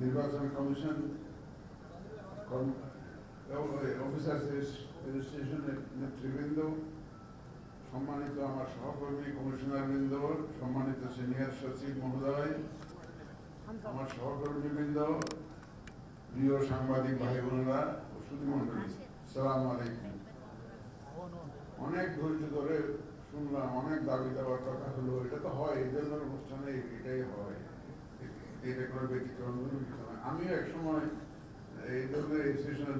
নির্বাচন commission officer রেজিস্ট্রেশনের নেতৃবৃন্দ, সম্মানিত আমার সহকর্মী কমিশনার বৃন্দ, সম্মানিত সিনিয়র সচিব মহোদয়, আমার সহকর্মী বৃন্দ, প্রিয় সাংবাদিক ভাই বোনেরা ও সুধীমণ্ডলী সালাম আলাইকুম। অনেক ধৈর্য ধরে শুনলাম, অনেক দাবি দেওয়ার কথা হলো, এটা তো হয়, এই ধরনের অনুষ্ঠানে এটাই হয়। এটা কোনো ব্যতিক্রম এক সময় এই ধরনের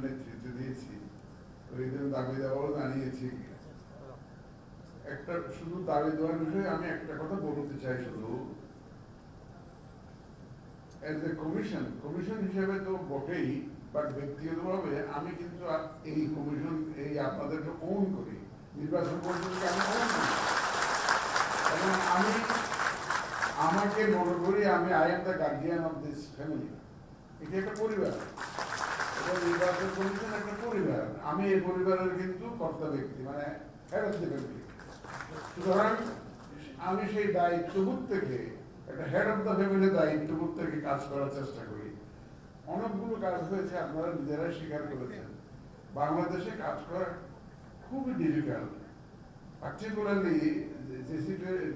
নেতৃত্ব দিয়েছি। ওই দাবি দেওয়াও জানিয়েছি। একটা শুধু দাবি দেওয়ার বিষয়ে আমি একটা কথা বলতে চাই শুধু। এজ এ কমিশন কমিশন হিসেবে তো বটেই বাট ব্যক্তিগতভাবে আমি কিন্তু এই কমিশন এই আপনাদেরকে ওন করি। নির্বাচন কমিশনকে আমি আমি আমাকে মনে করি আমি I am the guardian of this family এটা একটা পরিবার। এটা নির্বাচন কমিশন একটা পরিবার। আমি এই পরিবারের কিন্তু কর্তা ব্যক্তি মানে হেড অফ দ্য ফ্যামিলি সুতরাং আমি সেই দায়িত্ববোধ থেকে, একটা হেড অফ দ্য ফ্যামিলি দায়িত্ববোধ থেকে কাজ করার চেষ্টা করি। অনেকগুলো কাজ হয়েছে, আপনারা নিজেরাই স্বীকার করেছেন। বাংলাদেশে কাজ করা খুবই ডিফিকাল্ট পার্টিকুলারলি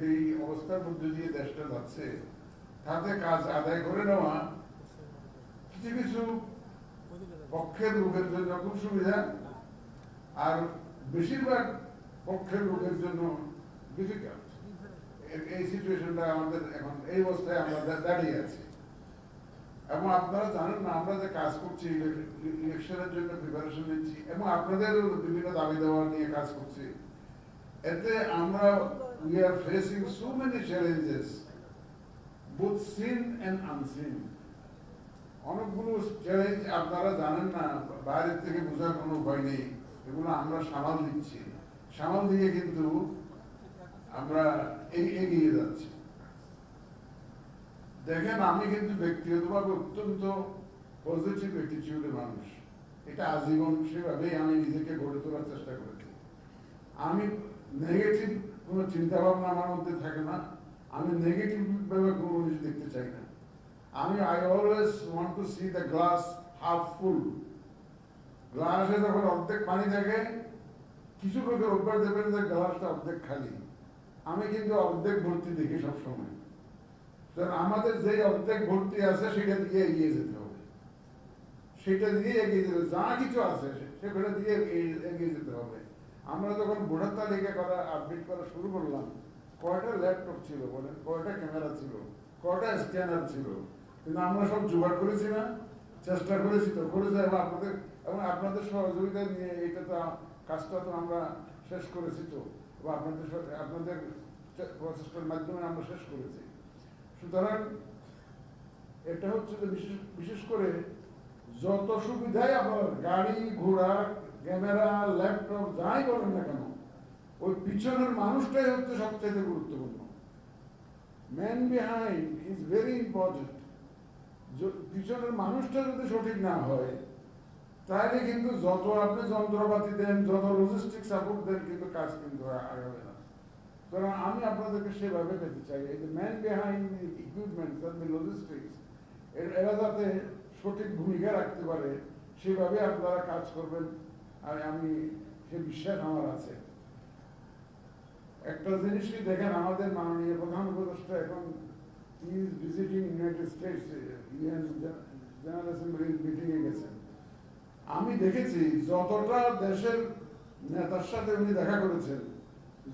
যেই অবস্থার মধ্যে দিয়ে দেশটা যাচ্ছে, তাতে কাজ আদায় করে নেওয়া কিছু কিছু পক্ষের লোকের জন্য খুব সুবিধা, আর বেশিরভাগ পক্ষের লোকের জন্য ডিফিকাল্ট এই সিচুয়েশনটা আমাদের এখন, এই অবস্থায় আমরা দাঁড়িয়ে আছি। এবং আপনারা জানেন না, আমরা যে কাজ করছি ইলেকশনের জন্য প্রিপারেশন নিচ্ছি, এবং আপনাদের বিভিন্ন দাবি দেওয়া নিয়ে কাজ করছি। এতে আমরা we are facing so many challenges both seen and unseen অনেকগুলো চ্যালেঞ্জ আপনারা জানেন না, বাইরের থেকে বোঝার কোনো উপায় নেই, এগুলো আমরা সামাল দিচ্ছি। সামাল দিয়ে কিন্তু আমরা এগিয়ে যাচ্ছি। দেখেন, আমি কিন্তু ব্যক্তিগতভাবে অত্যন্ত পজিটিভ অ্যাটিটিউডের মানুষ। এটা আজীবন সেভাবেই আমি নিজেকে গড়ে তোলার চেষ্টা করেছি। আমি নেগেটিভ কোনো চিন্তা ভাবনা আমার মধ্যে থাকে না। আমি নেগেটিভ ভাবে কোনো জিনিস দেখতে চাই না। আমি I always want to see the glass half full গ্লাসে যখন অর্ধেক পানি থাকে, কিছু লোকের অভ্যাস দেবেন যে গ্লাসটা অর্ধেক খালি। আমি কিন্তু অর্ধেক ভর্তি দেখি সবসময়। কারণ আমাদের যে অর্ধেক ভর্তি আছে, সেটা দিয়ে এগিয়ে যেতে হবে। সেটা দিয়ে এগিয়ে যেতে যা কিছু আছে সেটা দিয়ে এগিয়ে যেতে হবে। আমরা যখন ভোটার তালিকা করা আপডেট করা শুরু করলাম, কয়টা ল্যাপটপ ছিল বলেন? কয়টা ক্যামেরা ছিল? কয়টা স্ক্যানার ছিল? কিন্তু আমরা সব জোগাড় করেছি না, চেষ্টা করেছি তো করেছি এবং আপনাদের এবং আপনাদের সহযোগিতা নিয়ে এটা তো কাজটা তো আমরা শেষ করেছি তো, এবং আপনাদের আপনাদের প্রচেষ্টার মাধ্যমে আমরা শেষ করেছি। সুতরাং এটা হচ্ছে যে বিশেষ বিশেষ করে যত সুবিধাই আপনার গাড়ি, ঘোড়া ক্যামেরা, ল্যাপটপ, যাই বলেন না কেন, ওই পিছনের মানুষটাই হচ্ছে সবচেয়ে গুরুত্বপূর্ণ। Man behind is very important পিছনের মানুষটা যদি সঠিক না হয়, তাহলে কিন্তু যত আপনি যন্ত্রপাতি দেন, যত লজিস্টিক সাপোর্ট দেন, কিন্তু কাজ কিন্তু আগাবে না। সুতরাং আমি আপনাদেরকে সেভাবে পেতে চাই, এই যে ম্যান বিহাইন্ড ইকুইপমেন্ট লজিস্টিক্স এরা যাতে সঠিক ভূমিকা রাখতে পারে, সেভাবে আপনারা কাজ করবেন। আর আমি, সে বিশ্বাস আমার আছে। একটা জিনিস কি দেখেন, আমাদের মাননীয় প্রধান উপদেষ্টা এখন is visiting United States UN general অ্যাসেম্বলির মিটিংয়ে গেছেন। আমি দেখেছি, যতটা দেশের নেতার সাথে উনি দেখা করেছেন,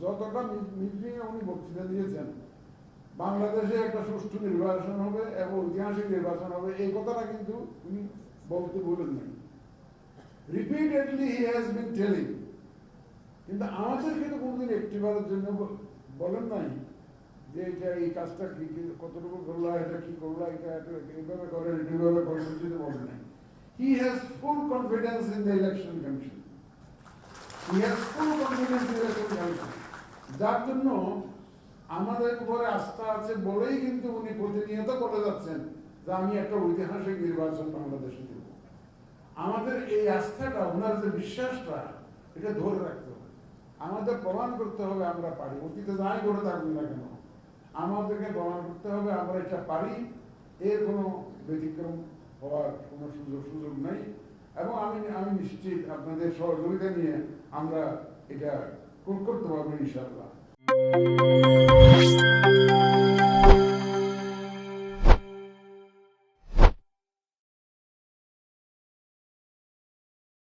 যতটা মিটিংয়ে উনি বক্তৃতা দিয়েছেন, বাংলাদেশে একটা সুষ্ঠু নির্বাচন হবে এবং ঐতিহাসিক নির্বাচন হবে, এই কথাটা কিন্তু উনি বলতে বলেন নাই repeatedly he has been telling কিন্তু আমাদের কিন্তু কোনোদিন একটিবারের জন্য বলেন নাই যে এটা এই কাজটা কি কি কতটুকু করল এটা কি করল এটা এইভাবে করেন এইভাবে করেন যদি বলেন নাই he has full confidence in the election commission he has full confidence in election commission যার জন্য আমাদের উপরে আস্থা আছে বলেই কিন্তু উনি প্রতিনিয়ত বলে যাচ্ছেন যে আমি একটা ঐতিহাসিক নির্বাচন বাংলাদেশে আমাদের এই আস্থাটা, ওনার যে বিশ্বাসটা, এটা ধরে রাখতে হবে। আমাদের প্রমাণ করতে হবে আমরা পারি। অতীতে যাই করে থাকুন না কেন, আমাদেরকে প্রমাণ করতে হবে আমরা এটা পারি। এর কোনো ব্যতিক্রম হওয়ার কোনো সুযোগ সুযোগ নাই। এবং আমি আমি নিশ্চিত আপনাদের সহযোগিতা নিয়ে আমরা এটা করতে পারব ইনশাল্লাহ